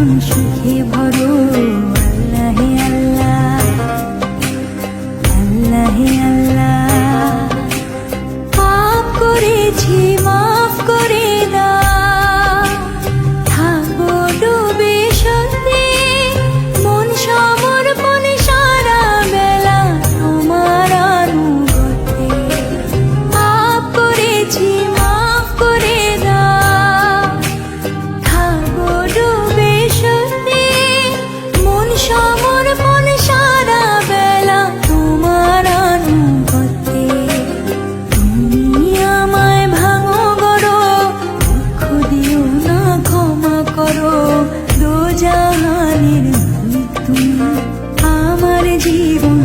মানুষ সমর্পণ সারা বেলা তোমার আনুগত্যে। তুমি আমায় ভাঙো গড়ো, দুঃখ না, ক্ষমা করো। দোজাহানের তুমি আমার জীবন